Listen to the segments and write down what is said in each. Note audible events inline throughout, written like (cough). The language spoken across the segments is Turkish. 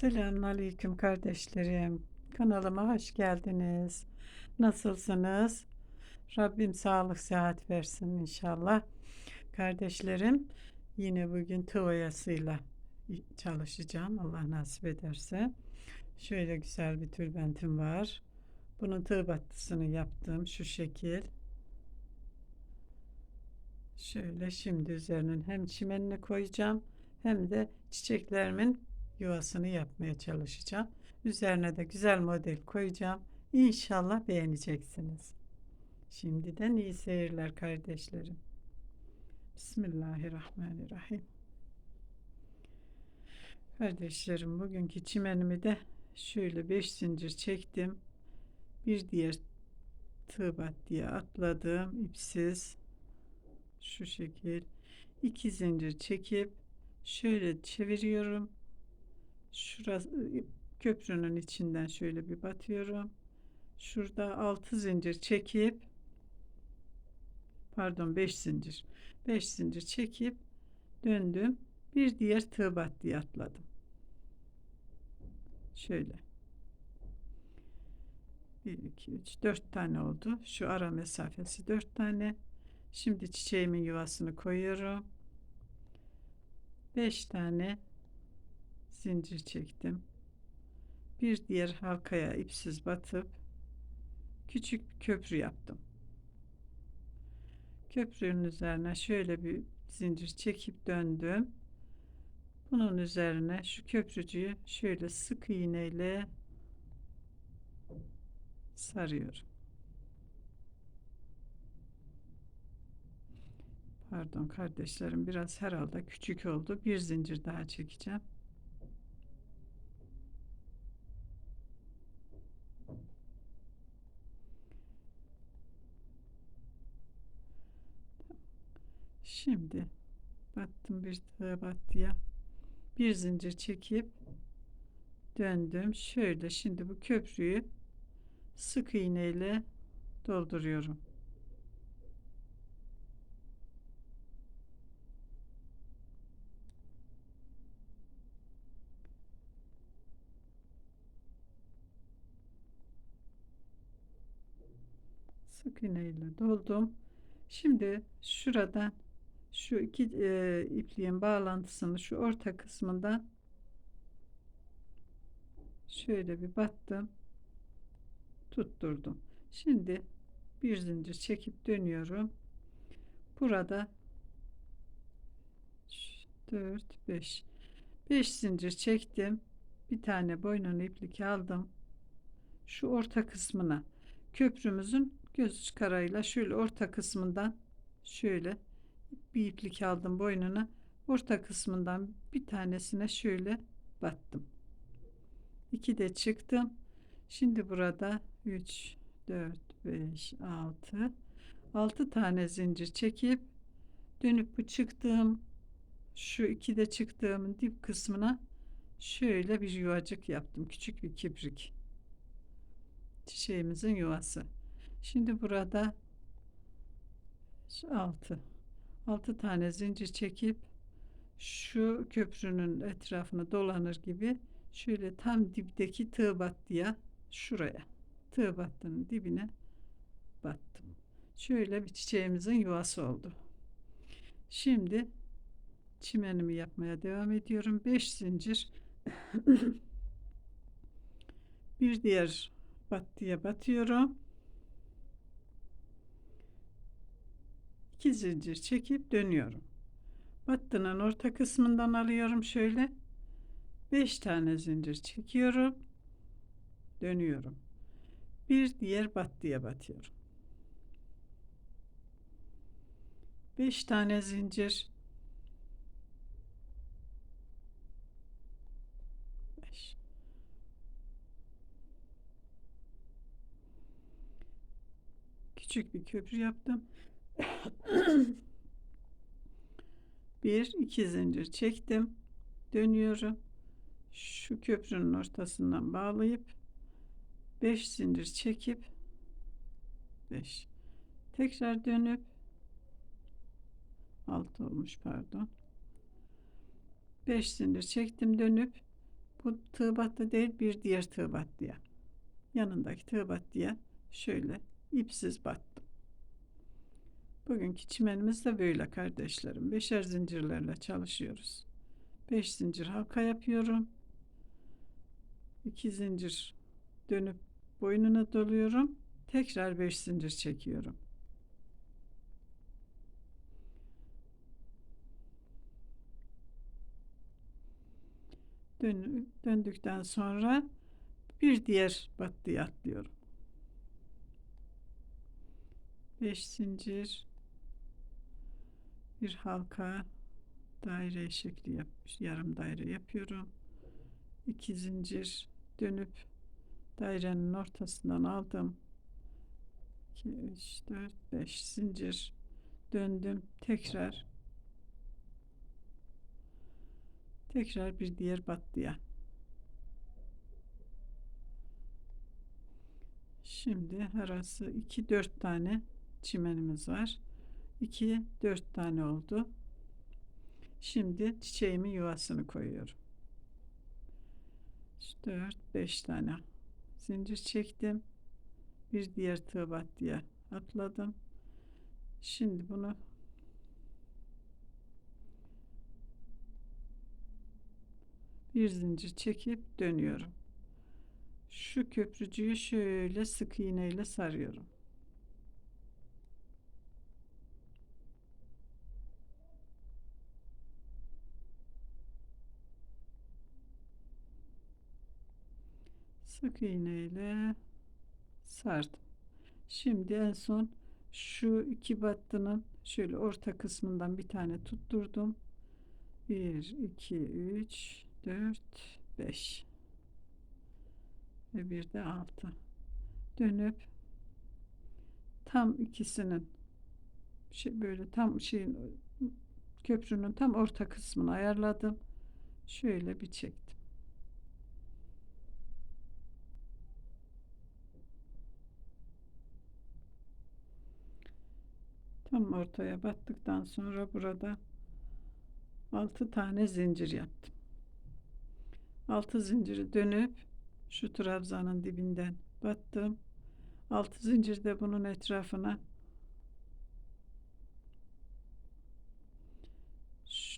Selamünaleyküm kardeşlerim. Kanalıma hoş geldiniz. Nasılsınız? Rabbim sağlık sıhhat versin inşallah. Kardeşlerim yine bugün tıvayasıyla çalışacağım Allah nasip ederse. Şöyle güzel bir tülbentim var. Bunun tığ battısını yaptım şu şekil. Şöyle şimdi üzerinin hem çimenini koyacağım hem de çiçeklerimin yuvasını yapmaya çalışacağım. Üzerine de güzel model koyacağım. İnşallah beğeneceksiniz. Şimdiden iyi seyirler kardeşlerim. Bismillahirrahmanirrahim. Kardeşlerim bugünkü çimenimi de şöyle 5 zincir çektim. Bir diğer tığ diye atladım ipsiz şu şekil iki zincir çekip şöyle çeviriyorum şurası köprünün içinden şöyle bir batıyorum. Şurada altı zincir çekip pardon beş zincir. Beş zincir çekip döndüm. Bir diğer tığ battıya atladım. Şöyle. 1 2 3 4 tane oldu. Şu ara mesafesi 4 tane. Şimdi çiçeğimin yuvasını koyuyorum. 5 tane zincir çektim. Bir diğer halkaya ipsiz batıp küçük bir köprü yaptım. Köprünün üzerine şöyle bir zincir çekip döndüm. Bunun üzerine şu köprücüyü şöyle sık iğneyle sarıyorum. Pardon kardeşlerim biraz herhalde küçük oldu. Bir zincir daha çekeceğim. Şimdi battım bir tığ bir zincir çekip döndüm. Şöyle şimdi bu köprüyü sık iğneyle dolduruyorum. sık iğneyle doldum. Şimdi şuradan şu iki e, ipliğin bağlantısını şu orta kısmından şöyle bir battım tutturdum. Şimdi bir zincir çekip dönüyorum. Burada 4 5 5 zincir çektim. Bir tane boynunu iplik aldım. Şu orta kısmına köprümüzün göz çıkarayla şöyle orta kısmından şöyle bir iplik aldım boynuna orta kısmından bir tanesine şöyle battım. İki de çıktım. Şimdi burada 3 4 5 6 6 tane zincir çekip dönüp bu çıktığım şu iki de çıktığımın dip kısmına şöyle bir yuvacık yaptım. Küçük bir kibrik. Çiçeğimizin yuvası. Şimdi burada 6 6 tane zincir çekip şu köprünün etrafını dolanır gibi şöyle tam dipteki tığ battıya şuraya tığ battının dibine battım. Şöyle bir çiçeğimizin yuvası oldu. Şimdi çimenimi yapmaya devam ediyorum. 5 zincir (clears throat) bir diğer battıya batıyorum. 2 zincir çekip dönüyorum. Battının orta kısmından alıyorum şöyle. 5 tane zincir çekiyorum. Dönüyorum. Bir diğer battıya batıyorum. 5 tane zincir Beş. küçük bir köprü yaptım (coughs) bir iki zincir çektim dönüyorum şu köprünün ortasından bağlayıp 5 zincir çekip 5 tekrar dönüp 6 olmuş pardon 5 zincir çektim dönüp Bu tığ battı değil bir diğer tığ battıya. Yanındaki tığ battıya şöyle ipsiz battım. Bugünkü çimenimiz de böyle kardeşlerim. Beşer zincirlerle çalışıyoruz. 5 zincir halka yapıyorum. 2 zincir dönüp boynuna doluyorum. Tekrar 5 zincir çekiyorum. Dön, döndükten sonra bir diğer battıya atlıyorum. 5 zincir bir halka daire şekli yap, yarım daire yapıyorum. 2 zincir dönüp dairenin ortasından aldım. 2 3 4 5 zincir döndüm. Tekrar tekrar bir diğer battıya. Şimdi arası 2 4 tane çimenimiz var. 2 4 tane oldu. Şimdi çiçeğimin yuvasını koyuyorum. 4 5 tane zincir çektim. Bir diğer tığ battıya atladım. Şimdi bunu bir zincir çekip dönüyorum. Şu köprücüğü şöyle sık iğneyle sarıyorum. Sık iğneyle sardım. Şimdi en son şu iki battının şöyle orta kısmından bir tane tutturdum. 1 2 3 4 5 ve bir de 6 dönüp tam ikisinin şey böyle tam şeyin köprünün tam orta kısmını ayarladım. Şöyle bir çektim. Tam ortaya battıktan sonra burada 6 tane zincir yaptım. 6 zinciri dönüp şu trabzanın dibinden battım. 6 zincir de bunun etrafına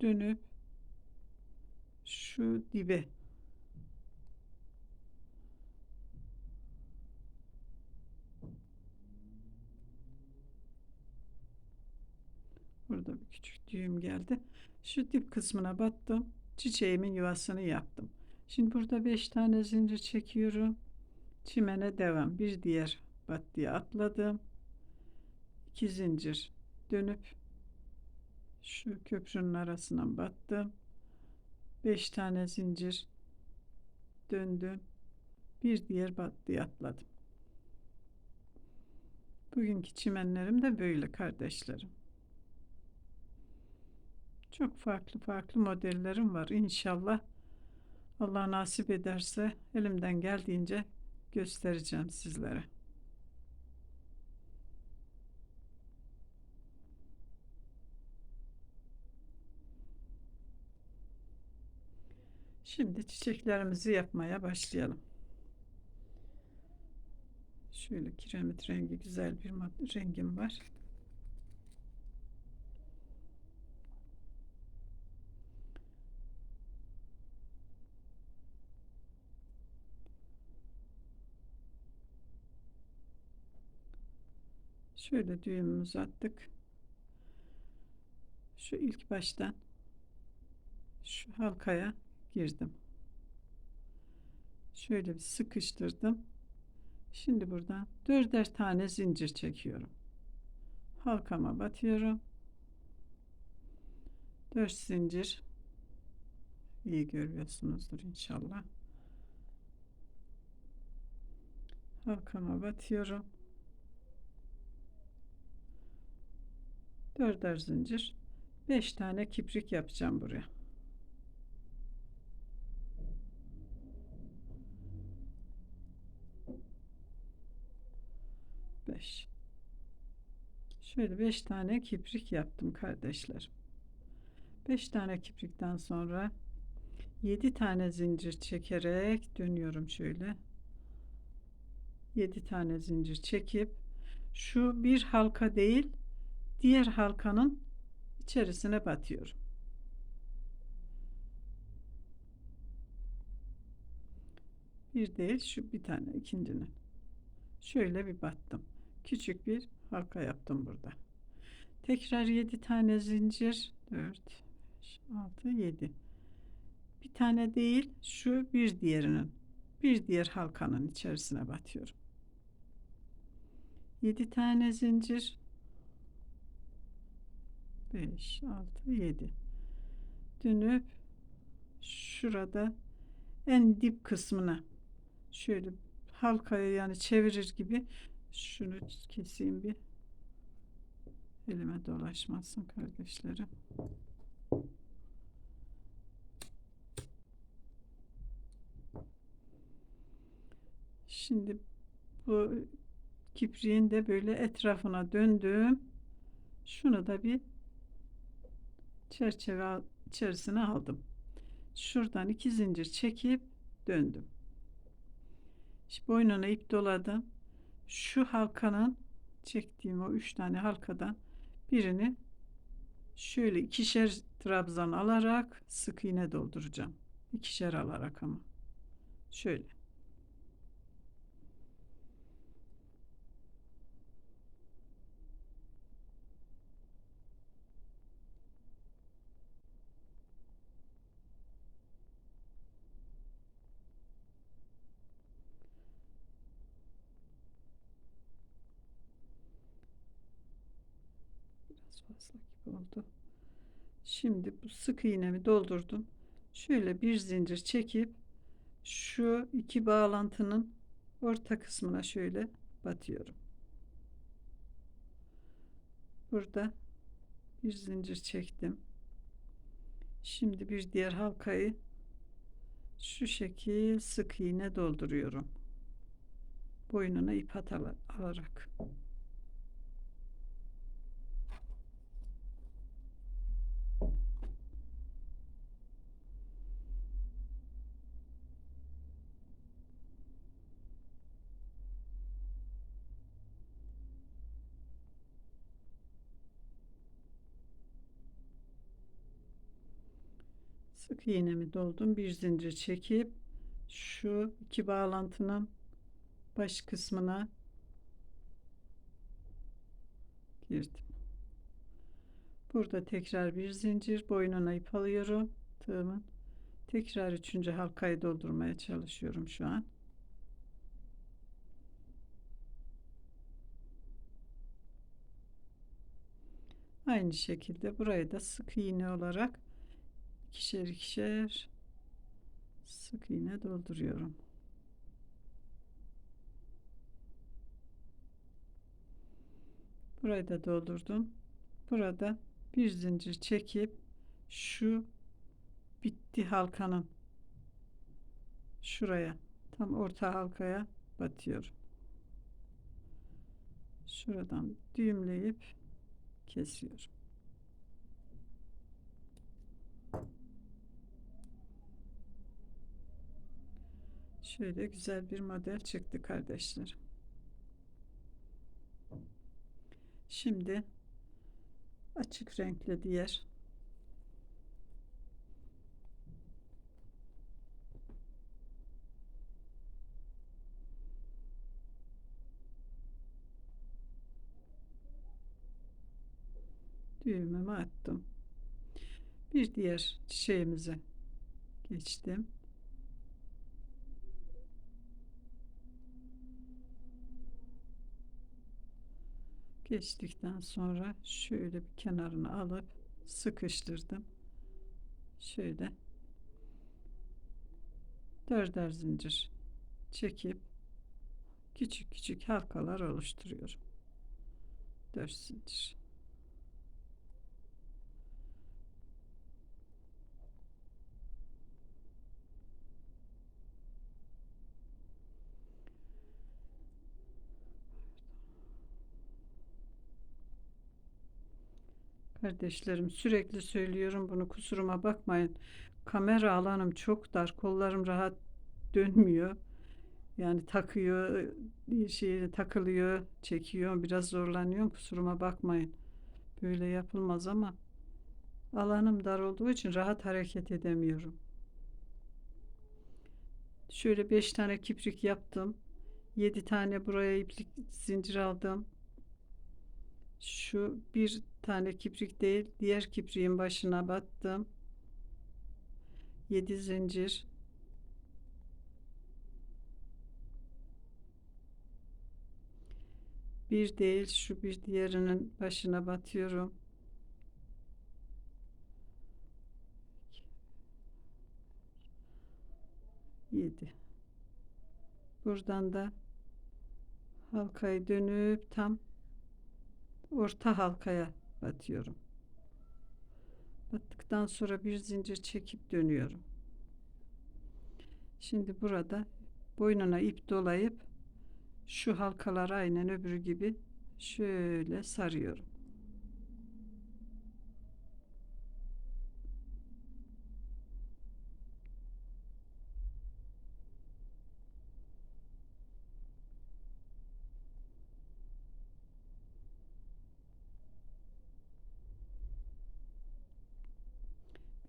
dönüp şu dibe Burada bir küçük düğüm geldi. Şu dip kısmına battım. Çiçeğimin yuvasını yaptım. Şimdi burada 5 tane zincir çekiyorum. Çimene devam. Bir diğer battıya atladım. 2 zincir dönüp şu köprünün arasından battım. 5 tane zincir döndüm. Bir diğer battıya atladım. Bugünkü çimenlerim de böyle kardeşlerim. Çok farklı farklı modellerim var. İnşallah Allah nasip ederse elimden geldiğince göstereceğim sizlere. Şimdi çiçeklerimizi yapmaya başlayalım. Şöyle kiremit rengi güzel bir rengim var. Şöyle düğümümüzü attık. Şu ilk baştan şu halkaya girdim. Şöyle bir sıkıştırdım. Şimdi buradan dörder tane zincir çekiyorum. Halkama batıyorum. Dört zincir iyi görüyorsunuzdur inşallah. Halkama batıyorum. Dörder zincir 5 tane kiprik yapacağım buraya. Beş. Şöyle beş tane kiprik yaptım kardeşler. Beş tane kiprikten sonra 7 tane zincir çekerek dönüyorum şöyle. 7 tane zincir çekip şu bir halka değil diğer halkanın içerisine batıyorum. Bir değil şu bir tane ikincinin. Şöyle bir battım. Küçük bir halka yaptım burada. Tekrar 7 tane zincir 4 5 6 7 bir tane değil şu bir diğerinin bir diğer halkanın içerisine batıyorum 7 tane zincir 5 6 7 dönüp şurada en dip kısmına şöyle halkaya yani çevirir gibi şunu keseyim bir. Elime dolaşmasın kardeşlerim. Şimdi bu kipriğin de böyle etrafına döndüm. Şunu da bir çerçeve içerisine aldım. Şuradan iki zincir çekip döndüm. Şimdi boynuna ip doladım. Şu halkanın çektiğim o üç tane halkadan birini şöyle ikişer trabzan alarak sık iğne dolduracağım. İkişer alarak ama. Şöyle. Biraz fazla gibi oldu. Şimdi bu sık iğnemi doldurdum. Şöyle bir zincir çekip şu iki bağlantının orta kısmına şöyle batıyorum. Burada bir zincir çektim. Şimdi bir diğer halkayı şu şekil sık iğne dolduruyorum. Boynuna ip alarak. Sık iğnemi doldum? Bir zincir çekip şu iki bağlantının baş kısmına girdim. Burada tekrar bir zincir boynuna ip alıyorum. Tığımın tekrar üçüncü halkayı doldurmaya çalışıyorum şu an. Aynı şekilde burayı da sık iğne olarak ikişer ikişer sık iğne dolduruyorum. Burayı da doldurdum. Burada bir zincir çekip şu bitti halkanın şuraya tam orta halkaya batıyorum. Şuradan düğümleyip kesiyorum. Şöyle güzel bir model çıktı kardeşlerim. Şimdi açık renkli diğer düğümümü attım. Bir diğer çiçeğimize geçtim. Geçtikten sonra şöyle bir kenarını alıp sıkıştırdım. Şöyle dörder zincir çekip küçük küçük halkalar oluşturuyorum. Dört zincir. Kardeşlerim sürekli söylüyorum bunu kusuruma bakmayın. kamera alanım çok dar. Kollarım rahat dönmüyor. Yani takıyor, şey takılıyor, çekiyor. Biraz zorlanıyorum. Kusuruma bakmayın. Böyle yapılmaz ama alanım dar olduğu için rahat hareket edemiyorum. Şöyle 5 tane kiprik yaptım. 7 tane buraya iplik zincir aldım. Şu bir tane kiprik değil, diğer kipriğin başına battım. 7 zincir. Bir değil, şu bir diğerinin başına batıyorum. Yedi. Buradan da halkayı dönüp tam orta halkaya batıyorum. Battıktan sonra bir zincir çekip dönüyorum. Şimdi burada boynuna ip dolayıp şu halkaları aynen öbürü gibi şöyle sarıyorum.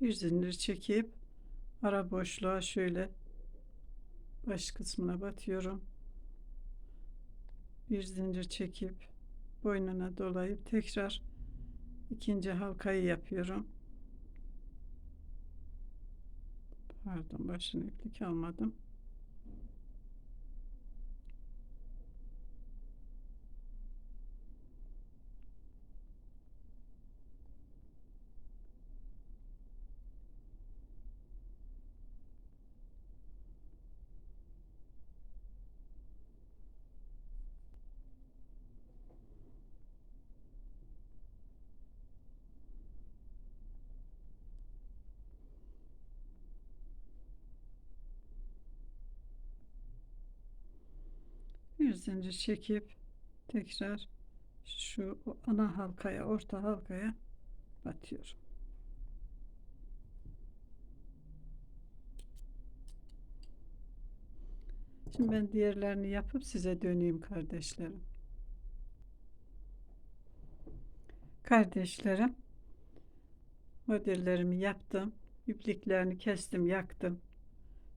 Bir zincir çekip ara boşluğa şöyle baş kısmına batıyorum. Bir zincir çekip boynuna dolayıp tekrar ikinci halkayı yapıyorum. Pardon başını iplik almadım. Bir zincir çekip tekrar şu ana halkaya, orta halkaya batıyorum. Şimdi ben diğerlerini yapıp size döneyim kardeşlerim. Kardeşlerim modellerimi yaptım. İpliklerini kestim, yaktım.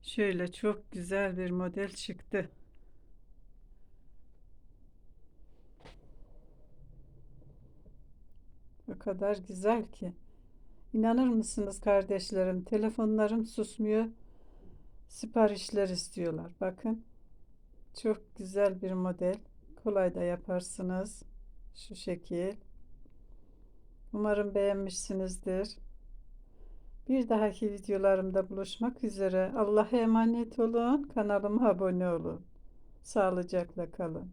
Şöyle çok güzel bir model çıktı. O kadar güzel ki. İnanır mısınız kardeşlerim? Telefonlarım susmuyor. Siparişler istiyorlar. Bakın. Çok güzel bir model. Kolay da yaparsınız. Şu şekil. Umarım beğenmişsinizdir. Bir dahaki videolarımda buluşmak üzere. Allah'a emanet olun. Kanalıma abone olun. Sağlıcakla kalın.